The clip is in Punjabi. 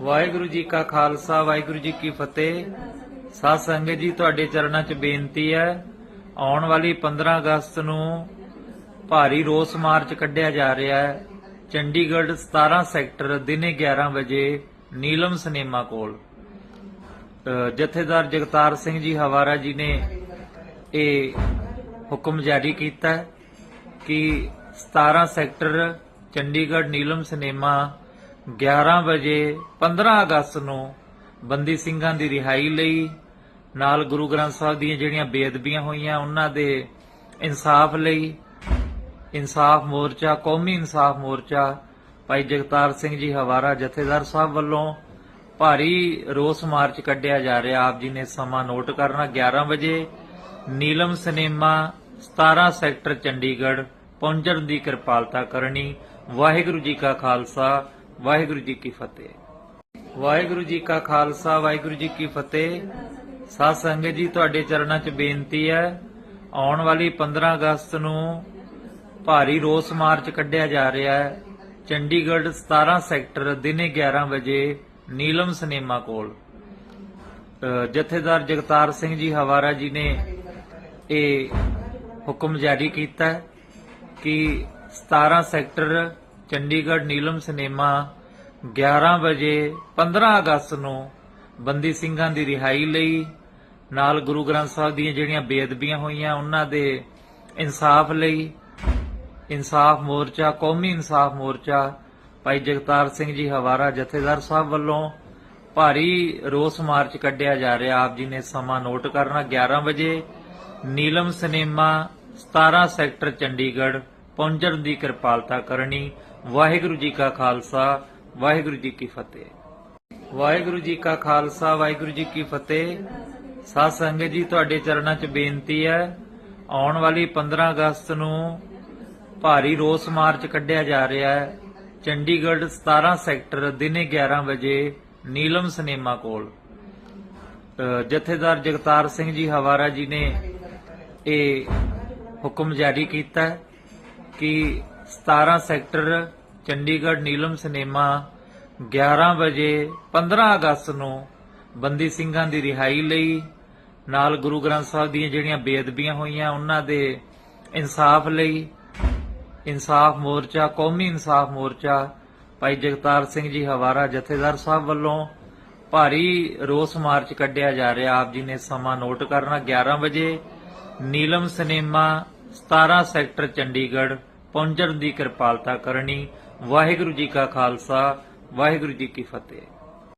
ਵਾਹਿਗੁਰੂ ਜੀ ਕਾ ਖਾਲਸਾ, ਵਾਹਿਗੁਰੂ ਜੀ ਕੀ ਫਤਿਹ। ਸਾਧ ਸੰਗਤ ਜੀ, ਤੁਹਾਡੇ ਚਰਨਾਂ 'ਚ ਬੇਨਤੀ ਹੈ, ਆਉਣ ਵਾਲੀ 15 ਅਗਸਤ ਨੂੰ ਭਾਰੀ ਰੋਸ ਮਾਰਚ ਕੱਢਿਆ ਜਾ ਰਿਹਾ ਹੈ। ਚੰਡੀਗੜ੍ਹ 17 ਸੈਕਟਰ, ਦਿਨੇ 11 ਵਜੇ, ਨੀਲਮ ਸਿਨੇਮਾ ਕੋਲ। ਜਥੇਦਾਰ ਜਗਤਾਰ ਸਿੰਘ ਜੀ ਹਵਾਰਾ ਜੀ ਨੇ ਇਹ ਹੁਕਮ ਜਾਰੀ ਕੀਤਾ ਹੈ ਕਿ 17 ਸੈਕਟਰ, ਚੰਡੀਗੜ੍ਹ ਨੀਲਮ ਸਿਨੇਮਾ 11 ਵਜੇ 15 ਅਗਸਤ ਨੂੰ ਬੰਦੀ ਸਿੰਘਾਂ ਦੀ ਰਿਹਾਈ ਲਈ ਨਾਲ ਗੁਰੂ ਗ੍ਰੰਥ ਸਾਹਿਬ ਦੀਆਂ ਜਿਹੜੀਆਂ ਬੇਅਦਬੀਆਂ ਹੋਈਆਂ, ਉਹਨਾਂ ਦੇ ਇਨਸਾਫ ਲਈ ਇਨਸਾਫ ਮੋਰਚਾ, ਕੌਮੀ ਇਨਸਾਫ ਮੋਰਚਾ ਭਾਈ ਜਗਤਾਰ ਸਿੰਘ ਜੀ ਹਵਾਰਾ ਜਥੇਦਾਰ ਸਾਹਿਬ ਵੱਲੋਂ ਭਾਰੀ ਰੋਸ ਮਾਰਚ ਕੱਢਿਆ ਜਾ ਰਿਹਾ। ਆਪ ਜੀ ਨੇ ਸਮਾਂ ਨੋਟ ਕਰਨਾ 11 ਵਜੇ ਨੀਲਮ ਸਿਨੇਮਾ 17 ਸੈਕਟਰ ਚੰਡੀਗੜ੍ਹ, ਪਹੁੰਚਣ ਦੀ ਕਿਰਪਾਲਤਾ ਕਰਨੀ। ਵਾਹਿਗੁਰੂ ਜੀ ਕਾ ਖਾਲਸਾ ਵਾਹਿਗੁਰੂ ਜੀ ਕੀ ਫਤਿਹ। ਵਾਹਿਗੁਰੂ ਜੀ ਕਾ ਖਾਲਸਾ, ਵਾਹਿਗੁਰੂ ਜੀ ਕੀ ਫਤਿਹ। ਸਾਧ ਸੰਗਤ ਜੀ, ਤੁਹਾਡੇ ਚਰਨਾਂ 'ਚ ਬੇਨਤੀ ਹੈ, ਆਉਣ ਵਾਲੀ 15 ਅਗਸਤ ਨੂੰ ਭਾਰੀ ਰੋਸ ਮਾਰਚ ਕੱਢਿਆ ਜਾ ਰਿਹਾ ਹੈ। ਚੰਡੀਗੜ੍ਹ 17 ਸੈਕਟਰ, ਦਿਨੇ 11 ਵਜੇ, ਨੀਲਮ ਸਿਨੇਮਾ ਕੋਲ। ਜਥੇਦਾਰ ਜਗਤਾਰ ਸਿੰਘ ਜੀ ਹਵਾਰਾ ਜੀ ਨੇ ਇਹ ਹੁਕਮ ਜਾਰੀ ਕੀਤਾ ਹੈ ਕਿ 17 ਸੈਕਟਰ ਚੰਡੀਗੜ੍ਹ ਨੀਲਮ ਸਿਨੇਮਾ 11 ਵਜੇ 15 ਅਗਸਤ ਨੂੰ ਬੰਦੀ ਸਿੰਘਾਂ ਦੀ ਰਿਹਾਈ ਲਈ ਨਾਲ ਗੁਰੂ ਗ੍ਰੰਥ ਸਾਹਿਬ ਦੀਆਂ ਜਿਹੜੀਆਂ ਬੇਅਦਬੀਆਂ ਹੋਈਆਂ, ਉਹਨਾਂ ਦੇ ਇਨਸਾਫ ਲਈ ਇਨਸਾਫ ਮੋਰਚਾ, ਕੌਮੀ ਇਨਸਾਫ ਮੋਰਚਾ ਭਾਈ ਜਗਤਾਰ ਸਿੰਘ ਜੀ ਹਵਾਰਾ ਜਥੇਦਾਰ ਸਾਹਿਬ ਵੱਲੋਂ ਭਾਰੀ ਰੋਸ ਮਾਰਚ ਕੱਢਿਆ ਜਾ ਰਿਹਾ। ਆਪ ਜੀ ਨੇ ਸਮਾਂ ਨੋਟ ਕਰਨਾ 11 ਵਜੇ ਨੀਲਮ ਸਿਨੇਮਾ 17 ਸੈਕਟਰ ਚੰਡੀਗੜ੍ਹ ਪਹੁੰਚਣ ਦੀ ਕਿਰਪਾਲਤਾ ਕਰਨੀ। ਵਾਹਿਗੁਰੂ ਜੀ ਕਾ ਖਾਲਸਾ, ਵਾਹਿਗੁਰੂ ਜੀ ਕੀ ਫਤਿਹ। ਵਾਹਿਗੁਰੂ ਜੀ ਕਾ ਖਾਲਸਾ, ਵਾਹਿਗੁਰੂ ਜੀ ਕੀ ਫਤਿਹ। ਸਾਧ ਸੰਗਤ ਜੀ, ਤੁਹਾਡੇ ਚਰਨਾਂ 'ਚ ਬੇਨਤੀ ਹੈ, ਆਉਣ ਵਾਲੀ 15 ਅਗਸਤ ਨੂੰ ਭਾਰੀ ਰੋਸ ਮਾਰਚ ਕੱਢਿਆ ਜਾ ਰਿਹਾ ਹੈ। ਚੰਡੀਗੜ੍ਹ 17 ਸੈਕਟਰ, ਦਿਨੇ 11 ਵਜੇ, ਨੀਲਮ ਸਿਨੇਮਾ ਕੋਲ। ਜਥੇਦਾਰ ਜਗਤਾਰ ਸਿੰਘ ਜੀ ਹਵਾਰਾ ਜੀ ਨੇ ਇਹ ਹੁਕਮ ਜਾਰੀ ਕੀਤਾ ਹੈ। ਕਿ 17 ਸੈਕਟਰ ਚੰਡੀਗੜ੍ਹ ਨੀਲਮ ਸਿਨੇਮਾ 11 ਵਜੇ 15 ਅਗਸਤ ਨੂੰ ਬੰਦੀ ਸਿੰਘਾਂ ਦੀ ਰਿਹਾਈ ਲਈ ਨਾਲ ਗੁਰੂ ਗ੍ਰੰਥ ਸਾਹਿਬ ਦੀਆਂ ਜਿਹੜੀਆਂ ਬੇਅਦਬੀਆਂ ਹੋਈਆਂ, ਉਹਨਾਂ ਦੇ ਇਨਸਾਫ ਲਈ ਇਨਸਾਫ ਮੋਰਚਾ, ਕੌਮੀ ਇਨਸਾਫ ਮੋਰਚਾ ਭਾਈ ਜਗਤਾਰ ਸਿੰਘ ਜੀ ਹਵਾਰਾ ਜਥੇਦਾਰ ਸਾਹਿਬ ਵੱਲੋਂ ਭਾਰੀ ਰੋਸ ਮਾਰਚ ਕੱਢਿਆ ਜਾ ਰਿਹਾ। ਆਪ ਜੀ ਨੇ ਸਮਾਂ ਨੋਟ ਕਰਨਾ 11 ਵਜੇ ਨੀਲਮ ਸਿਨੇਮਾ 17 ਸੈਕਟਰ ਚੰਡੀਗੜ੍ਹ ਪਹੁੰਚਣ ਦੀ ਕਿਰਪਾਲਤਾ ਕਰਨੀ। ਵਾਹਿਗੁਰੂ ਜੀ ਕਾ ਖਾਲਸਾ, ਵਾਹਿਗੁਰੂ ਜੀ ਕੀ ਫਤਿਹ।